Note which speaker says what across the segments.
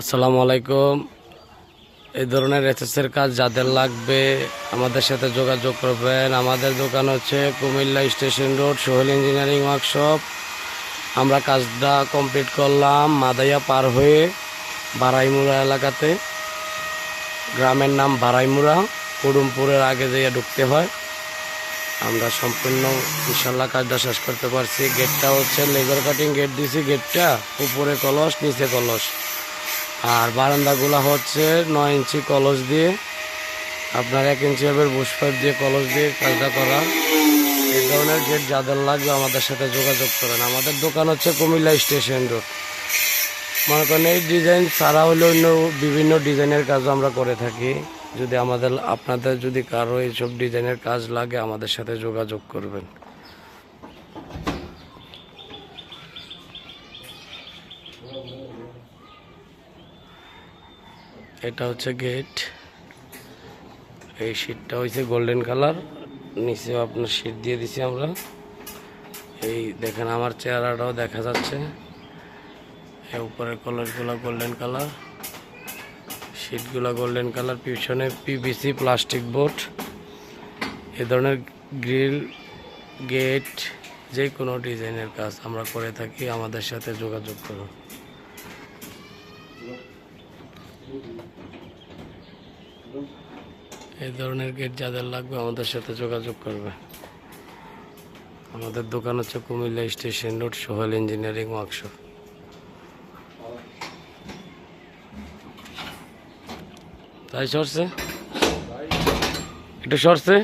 Speaker 1: আসসালামু আলাইকুম। এই ধরনের এসএসের কাজ যাদের লাগবে আমাদের সাথে যোগাযোগ করবেন। আমাদের দোকান হচ্ছে Comilla station road, Sohel engineering workshop. আমরা কাজটা কমপ্লিট করলাম মাদাইয়া পার হয়ে বারাইমুড়া এলাকাতে। গ্রামের নাম বারাইমুড়া, কুডুমপুরের আগে যেয়ে ঢুকতে হয়। আমরা সম্পূর্ণ ইনশাল্লাহ কাজটা শেষ করতে পারছি। গেটটা হচ্ছে লেজার কাটিং গেট দিছি, গেটটা উপরে কলস, নিচে কলস। আর বারান্দাগুলো হচ্ছে নয় ইঞ্চি কলস দিয়ে। আপনার এক ইঞ্চি হবে বুশ পাইপ দিয়ে কলস দিয়ে কাজটা করা। এই ধরনের গেট যাদের লাগবে আমাদের সাথে যোগাযোগ করেন। আমাদের দোকান হচ্ছে কুমিল্লা স্টেশন রোড। মনে করেন এই ডিজাইন ছাড়া হলে অন্য বিভিন্ন ডিজাইনের কাজও আমরা করে থাকি। যদি আমাদের, আপনাদের যদি কারও এইসব ডিজাইনের কাজ লাগে, আমাদের সাথে যোগাযোগ করবেন। এটা হচ্ছে গেট এই শীটটা হয়েছে গোল্ডেন কালার নিচেও আপনার শীট দিয়ে দিছি আমরা। এই দেখেন, আমার চেহারাটাও দেখা যাচ্ছে। উপরের কালারগুলো গোল্ডেন কালার শীটগুলো গোল্ডেন কালার পিছনে পিভিসি প্লাস্টিক বোর্ড এ ধরনের গ্রিল গেট যে কোনো ডিজাইনের কাজ আমরা করে থাকি। আমাদের সাথে যোগাযোগ করুন। এই ধরনের গেট যাদের লাগবে আমাদের সাথে যোগাযোগ করবে। আমাদের দোকান হচ্ছে Comilla station, road Sohel engineering workshop. তাই সরছে? একটু সরছে?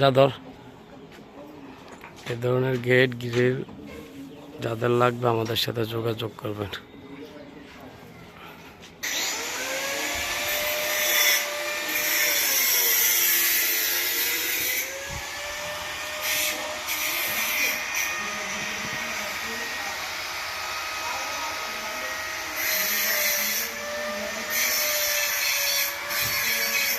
Speaker 1: যা ধর। এ ধরনের গেট গ্রিল যাদের লাগবে আমাদের সাথে যোগাযোগ করবেন।